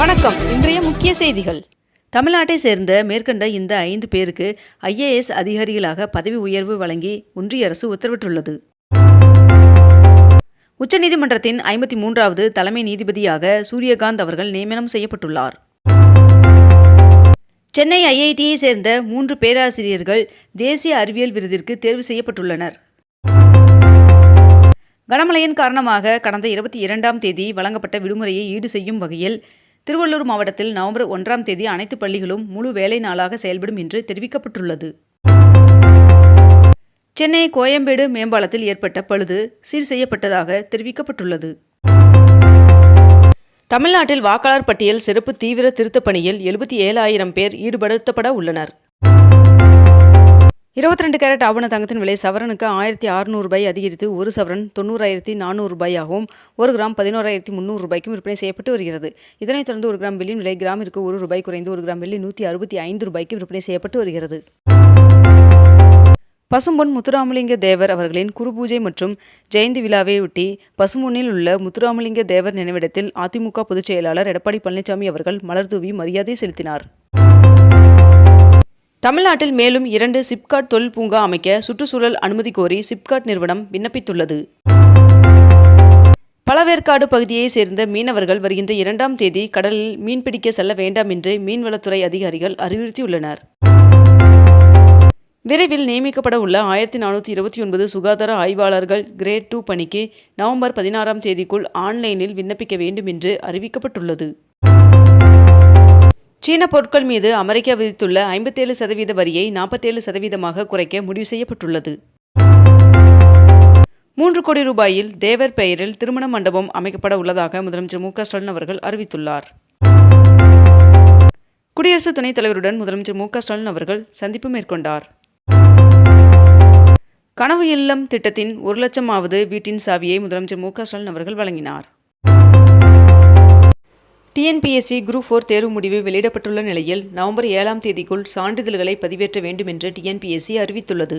வணக்கம். இன்றைய முக்கிய செய்திகள். தமிழ்நாட்டை சேர்ந்த மேற்கண்ட இந்த ஐந்து பேருக்கு ஐஏஎஸ் அதிகாரிகளாக பதவி உயர்வு வழங்கி ஒன்றிய அரசு உத்தரவிட்டுள்ளது. உச்சநீதிமன்றத்தின் ஐம்பத்தி மூன்றாவது தலைமை நீதிபதியாக சூரியகாந்த் அவர்கள் நியமனம் செய்யப்பட்டுள்ளார். சென்னை ஐஐடியை சேர்ந்த மூன்று பேராசிரியர்கள் தேசிய அறிவியல் விருதிற்கு தேர்வு செய்யப்பட்டுள்ளனர். கனமழையின் காரணமாக கடந்த இருபத்தி இரண்டாம் தேதி வழங்கப்பட்ட விடுமுறையை ஈடு செய்யும் வகையில் திருவள்ளூர் மாவட்டத்தில் நவம்பர் ஒன்றாம் தேதி அனைத்து பள்ளிகளும் முழு வேலை நாளாக செயல்படும் என்று தெரிவிக்கப்பட்டுள்ளது. சென்னை கோயம்பேடு மேம்பாலத்தில் ஏற்பட்ட பழுது சீர் செய்யப்பட்டதாக தெரிவிக்கப்பட்டுள்ளது. தமிழ்நாட்டில் வாக்காளர் பட்டியல் சிறப்பு தீவிர திருத்தப் பணியில் எழுபத்தி ஏழாயிரம் பேர் ஈடுபடுத்தப்பட உள்ளனர். இருபத்தி ரெண்டு கேரட் ஆவண தங்கத்தின் விலை சவரனுக்கு ஆயிரத்தி அறுநூறு ரூபாய் அதிகரித்து ஒரு சவரன் தொண்ணூறாயிரத்தி நானூறு ரூபாயாகவும் ஒரு கிராம் பதினோராயிரத்தி முந்நூறு ரூபாய்க்கும் விற்பனை செய்யப்பட்டு வருகிறது. இதனைத் தொடர்ந்து ஒரு கிராம் வெள்ளியின் விலை கிராமிற்கு ஒரு ரூபாய் குறைந்து ஒரு கிராம் வெள்ளி நூற்றி அறுபத்தி ஐந்து ரூபாய்க்கு விற்பனை செய்யப்பட்டு வருகிறது. பசும்பொன் முத்துராமலிங்க தேவர் அவர்களின் குருபூஜை மற்றும் ஜெயந்தி விழாவையொட்டி பசும்பொன்னில் உள்ள முத்துராமலிங்க தேவர் நினைவிடத்தில் அதிமுக பொதுச் செயலாளர் எடப்பாடி பழனிசாமி அவர்கள் மலர்தூவி மரியாதை செலுத்தினார். தமிழ்நாட்டில் மேலும் இரண்டு சிப்காட் தொழில் பூங்கா அமைக்க சுற்றுச்சூழல் அனுமதி கோரி சிப்காட் நிறுவனம் விண்ணப்பித்துள்ளது. பழவேற்காடு பகுதியைச் சேர்ந்த மீனவர்கள் வருகின்ற இரண்டாம் தேதி கடலில் மீன்பிடிக்க செல்ல வேண்டாம் என்று மீன்வளத்துறை அதிகாரிகள் அறிவுறுத்தியுள்ளனர். விரைவில் நியமிக்கப்பட உள்ள ஆயிரத்தி நானூற்றி இருபத்தி ஒன்பது சுகாதார ஆய்வாளர்கள் கிரேட் டூ பணிக்கு நவம்பர் பதினாறாம் தேதிக்குள் ஆன்லைனில் விண்ணப்பிக்க வேண்டும் என்று அறிவிக்கப்பட்டுள்ளது. சீன பொருட்கள் மீது அமெரிக்கா விதித்துள்ள ஐம்பத்தேழு சதவீத வரியை நாற்பத்தேழு சதவீதமாக குறைக்க முடிவு செய்யப்பட்டுள்ளது. மூன்று கோடி ரூபாயில் தேவர் பெயரில் திருமண மண்டபம் அமைக்கப்பட உள்ளதாக முதலமைச்சர் மு ஸ்டாலின் அவர்கள் அறிவித்துள்ளார். குடியரசு துணைத் தலைவருடன் முதலமைச்சர் மு ஸ்டாலின் அவர்கள் சந்திப்பு மேற்கொண்டார். கனவு இல்லம் திட்டத்தின் ஒரு லட்சமாவது வீட்டின் சாவியை முதலமைச்சர் மு ஸ்டாலின் அவர்கள் வழங்கினார். டிஎன்பிஎஸ்சி குரூப் ஃபோர் தேர்வு முடிவு வெளியிடப்பட்டுள்ள நிலையில் நவம்பர் ஏழாம் தேதிக்குள் சான்றிதழ்களை பதிவேற்ற வேண்டும் என்று டிஎன்பிஎஸ்சி அறிவித்துள்ளது.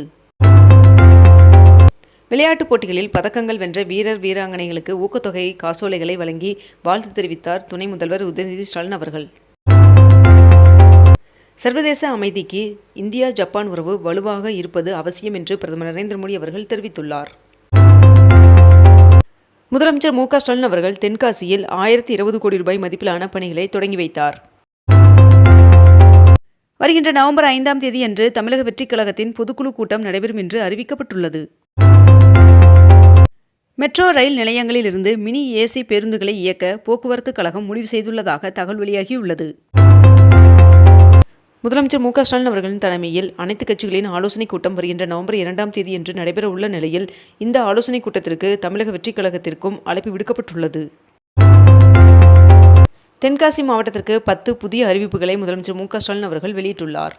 விளையாட்டுப் போட்டிகளில் பதக்கங்கள் வென்ற வீரர் வீராங்கனைகளுக்கு ஊக்கத்தொகை காசோலைகளை வழங்கி வாழ்த்து தெரிவித்தார் துணை முதல்வர் உதயநிதி ஸ்டாலின் அவர்கள். சர்வதேச அமைதிக்கு இந்தியா ஜப்பான் உறவு வலுவாக இருப்பது அவசியம் என்று பிரதமர் நரேந்திர மோடி அவர்கள் தெரிவித்துள்ளார். முதலமைச்சர் மு க ஸ்டாலின் அவர்கள் தென்காசியில் ஆயிரத்தி இருபது கோடி ரூபாய் மதிப்பிலான பணிகளை தொடங்கி வைத்தார். வருகின்ற நவம்பர் ஐந்தாம் தேதியன்று தமிழக வெற்றிக் கழகத்தின் பொதுக்குழு கூட்டம் நடைபெறும் என்று அறிவிக்கப்பட்டுள்ளது. மெட்ரோ ரயில் நிலையங்களில் இருந்து மினி ஏசி பேருந்துகளை இயக்க போக்குவரத்து கழகம் முடிவு செய்துள்ளதாக தகவல் வெளியாகியுள்ளது. முதலமைச்சர் மு க ஸ்டாலின் அவர்களின் தலைமையில் அனைத்து கட்சிகளின் ஆலோசனைக் கூட்டம் வருகின்ற நவம்பர் இரண்டாம் தேதி என்று நடைபெற உள்ள நிலையில் இந்த ஆலோசனைக் கூட்டத்திற்கு தமிழக வெற்றிக் கழகத்திற்கும் அழைப்பு விடுக்கப்பட்டுள்ளது. தென்காசி மாவட்டத்திற்கு பத்து புதிய அறிவிப்புகளை முதலமைச்சர் மு க ஸ்டாலின் அவர்கள் வெளியிட்டுள்ளார்.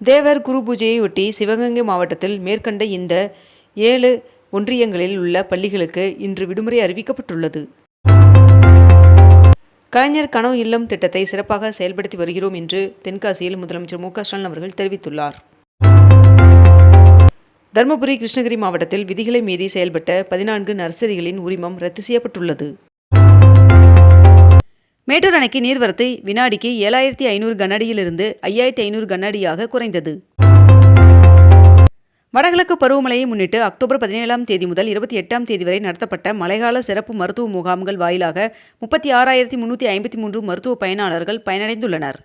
தேவர் குரு பூஜையையொட்டி சிவகங்கை மாவட்டத்தில் மேற்கண்ட இந்த ஏழு ஒன்றியங்களில் உள்ள பள்ளிகளுக்கு இன்று விடுமுறை அறிவிக்கப்பட்டுள்ளது. கலைஞர் கனவு இல்லம் திட்டத்தை சிறப்பாக செயல்படுத்தி வருகிறோம் என்று தென்காசியில் முதலமைச்சர் மு ஸ்டாலின் அவர்கள் தெரிவித்துள்ளார். தருமபுரி கிருஷ்ணகிரி மாவட்டத்தில் விதிகளை மீறி செயல்பட்ட பதினான்கு நர்சரிகளின் உரிமம் ரத்து செய்யப்பட்டுள்ளது. மேட்டூர் அணைக்கு நீர்வரத்து வினாடிக்கு ஏழாயிரத்தி ஐநூறு கனஅடியிலிருந்து ஐயாயிரத்தி ஐநூறு கனஅடியாக குறைந்தது. வடகிழக்கு பருவமழையை முன்னிட்டு அக்டோபர் பதினேழாம் தேதி முதல் இருபத்தி எட்டாம் தேதி வரை நடத்தப்பட்ட மழைக்கால சிறப்பு மருத்துவ முகாம்கள் வாயிலாக முப்பத்தி ஆறாயிரத்தி முன்னூற்றி ஐம்பத்தி மூன்று மருத்துவ பயனாளர்கள் பயனடைந்துள்ளனர்.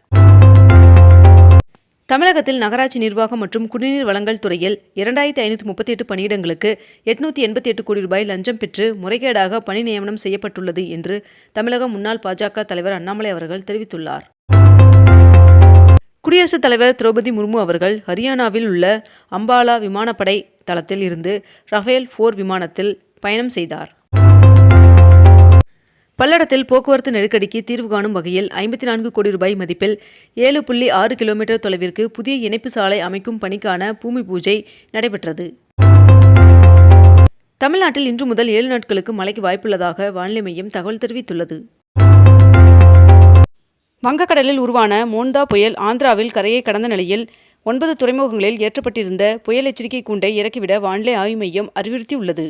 தமிழகத்தில் நகராட்சி நிர்வாகம் மற்றும் குடிநீர் வழங்கல் துறையில் இரண்டாயிரத்தி ஐநூற்றி முப்பத்தி எட்டு பணியிடங்களுக்கு எட்நூற்றி எண்பத்தி எட்டு கோடி ரூபாய் லஞ்சம் பெற்று முறைகேடாக பணி நியமனம் செய்யப்பட்டுள்ளது என்று தமிழக முன்னாள் பாஜக தலைவர் அண்ணாமலை அவர்கள் தெரிவித்துள்ளார். குடியரசுத் தலைவர் திரௌபதி முர்மு அவர்கள் ஹரியானாவில் உள்ள அம்பாலா விமானப்படை தளத்தில் இருந்து ரஃபேல் போர் விமானத்தில் பயணம் செய்தார். பல்லடத்தில் போக்குவரத்து நெருக்கடிக்கு தீர்வு காணும் வகையில் ஐம்பத்தி நான்கு கோடி ரூபாய் மதிப்பில் ஏழு புள்ளி ஆறு கிலோமீட்டர் தொலைவிற்கு புதிய இணைப்பு சாலை அமைக்கும் பணிக்கான பூமி பூஜை நடைபெற்றது. தமிழ்நாட்டில் இன்று முதல் ஏழு நாட்களுக்கு மழைக்கு வாய்ப்புள்ளதாக வானிலை மையம் தகவல் தெரிவித்துள்ளது. வங்கக்கடலில் உருவான மோண்டா புயல் ஆந்திராவில் கரையை கடந்த நிலையில் ஒன்பது துறைமுகங்களில் ஏற்றப்பட்டிருந்த புயல் எச்சரிக்கை கூண்டை இறக்கிவிட வானிலை ஆய்வு மையம் அறிவுறுத்தியுள்ளது.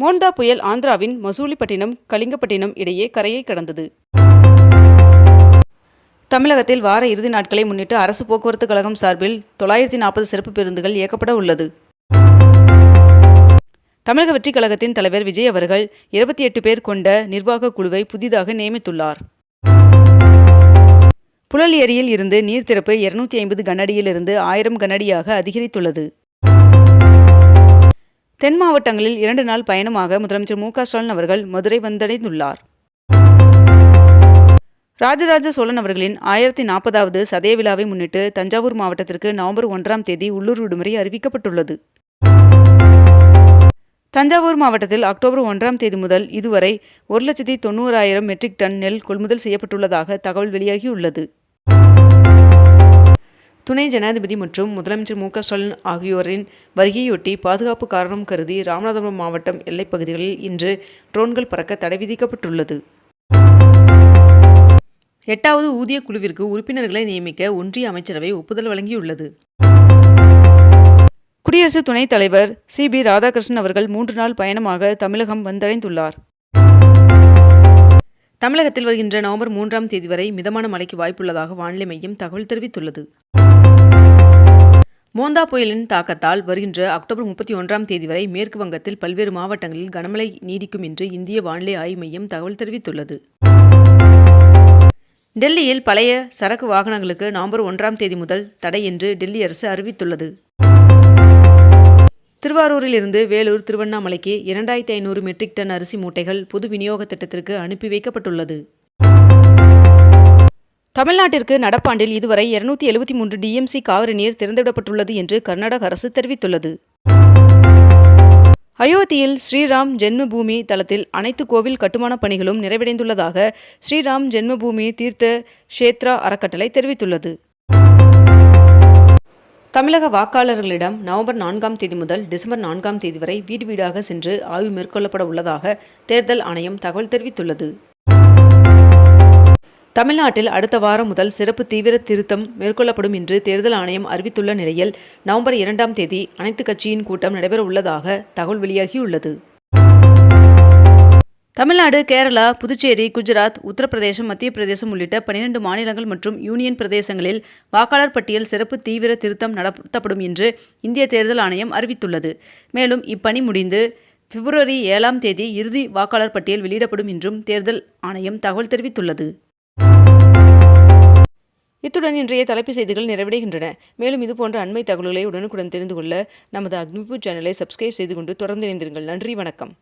மோண்டா புயல் ஆந்திராவின் மசூலிப்பட்டினம் கலிங்கப்பட்டினம் இடையே கரையை கடந்தது. தமிழகத்தில் வார இறுதி நாட்களை முன்னிட்டு அரசு போக்குவரத்து கழகம் சார்பில் தொள்ளாயிரத்தி நாற்பது சிறப்பு பேருந்துகள் இயக்கப்பட உள்ளது. தமிழக வெற்றிக் கழகத்தின் தலைவர் விஜய் அவர்கள் இருபத்தி எட்டு பேர் கொண்ட நிர்வாக குழுவை புதிதாக நியமித்துள்ளார். புழல் ஏரியில் இருந்து நீர் திறப்பு இருநூத்தி ஐம்பது கனஅடியிலிருந்து ஆயிரம் கனஅடியாக அதிகரித்துள்ளது. தென் மாவட்டங்களில் இரண்டு நாள் பயணமாக முதலமைச்சர் மு க ஸ்டாலின் அவர்கள் மதுரை வந்தடைந்துள்ளார். ராஜராஜ சோழன் அவர்களின் ஆயிரத்தி நாற்பதாவது சதய விழாவை முன்னிட்டு தஞ்சாவூர் மாவட்டத்திற்கு நவம்பர் ஒன்றாம் தேதி உள்ளூர் விடுமுறை அறிவிக்கப்பட்டுள்ளது. தஞ்சாவூர் மாவட்டத்தில் அக்டோபர் ஒன்றாம் தேதி முதல் இதுவரை ஒரு லட்சத்தி தொண்ணூறாயிரம் மெட்ரிக் டன் நெல் கொள்முதல் செய்யப்பட்டுள்ளதாக தகவல் வெளியாகியுள்ளது. துணை ஜனாதிபதி மற்றும் முதலமைச்சர் மு க ஸ்டாலின் ஆகியோரின் வருகையொட்டி பாதுகாப்பு காரணம் கருதி ராமநாதபுரம் மாவட்டம் எல்லைப் பகுதிகளில் இன்று ட்ரோன்கள் பறக்க தடை விதிக்கப்பட்டுள்ளது. எட்டாவது ஊதிய குழுவிற்கு உறுப்பினர்களை நியமிக்க ஒன்றிய அமைச்சரவை ஒப்புதல் வழங்கியுள்ளது. குடியரசு துணைத் தலைவர் சி. பி. ராதாகிருஷ்ணன் அவர்கள் மூன்று நாள் பயணமாக தமிழகம் வந்தடைந்துள்ளார். தமிழகத்தில் வருகின்ற நவம்பர் மூன்றாம் தேதி வரை மிதமான மழைக்கு வாய்ப்புள்ளதாக வானிலை மையம் தகவல் தெரிவித்துள்ளது. மோந்தா புயலின் தாக்கத்தால் வருகின்ற அக்டோபர் முப்பத்தி ஒன்றாம் தேதி வரை மேற்கு வங்கத்தில் பல்வேறு மாவட்டங்களில் கனமழை நீடிக்கும் என்று இந்திய வானிலை ஆய்வு மையம் தகவல் தெரிவித்துள்ளது. டெல்லியில் பழைய சரக்கு வாகனங்களுக்கு நவம்பர் ஒன்றாம் தேதி முதல் தடை என்று டெல்லி அரசு அறிவித்துள்ளது. திருவாரூரில் இருந்து வேலூர் திருவண்ணாமலைக்கு இரண்டாயிரத்தி ஐநூறு மெட்ரிக் டன் அரிசி மூட்டைகள் பொது விநியோக திட்டத்திற்கு அனுப்பி வைக்கப்பட்டுள்ளது. தமிழ்நாட்டிற்கு நடப்பாண்டில் இதுவரை இருநூத்தி எழுபத்தி மூன்று டிஎம்சி காவிரி நீர் திறந்துவிடப்பட்டுள்ளது என்று கர்நாடக அரசு தெரிவித்துள்ளது. அயோத்தியில் ஸ்ரீராம் ஜென்மபூமி தளத்தில் அனைத்து கோவில் கட்டுமானப் பணிகளும் நிறைவடைந்துள்ளதாக ஸ்ரீராம் ஜென்மபூமி தீர்த்த ஷேத்ரா அறக்கட்டளை தெரிவித்துள்ளது. தமிழக வாக்காளர்களிடம் நவம்பர் நான்காம் தேதி முதல் டிசம்பர் நான்காம் தேதி வரை வீடு வீடாக சென்று ஆய்வு மேற்கொள்ளப்பட உள்ளதாக தேர்தல் ஆணையம் தகவல் தெரிவித்துள்ளது. தமிழ்நாட்டில் அடுத்த வாரம் முதல் சிறப்பு தீவிர திருத்தம் மேற்கொள்ளப்படும் என்று தேர்தல் ஆணையம் அறிவித்துள்ள நிலையில் நவம்பர் இரண்டாம் தேதி அனைத்து கட்சியின் கூட்டம் நடைபெற உள்ளதாக தகவல் வெளியாகியுள்ளது. தமிழ்நாடு கேரளா புதுச்சேரி குஜராத் உத்தரப்பிரதேசம் மத்திய பிரதேசம் உள்ளிட்ட பனிரெண்டு மாநிலங்கள் மற்றும் யூனியன் பிரதேசங்களில் வாக்காளர் பட்டியல் சிறப்பு தீவிர திருத்தம் நடத்தப்படும் என்று இந்திய தேர்தல் ஆணையம் அறிவித்துள்ளது. மேலும் இப்பணி முடிந்து பிப்ரவரி ஏழாம் தேதி இறுதி வாக்காளர் பட்டியல் வெளியிடப்படும் என்றும் தேர்தல் ஆணையம் தகவல் தெரிவித்துள்ளது. இத்துடன் இன்றைய தலைப்பு செய்திகள் நிறைவடைகின்றன. மேலும் இதுபோன்ற அண்மை தகவல்களை உடனுக்குடன் தெரிந்து கொள்ள நமது அக்னிபூ சேனலை சப்ஸ்கிரைப் செய்து கொண்டு தொடர்ந்து இணைந்திருங்கள். நன்றி வணக்கம்.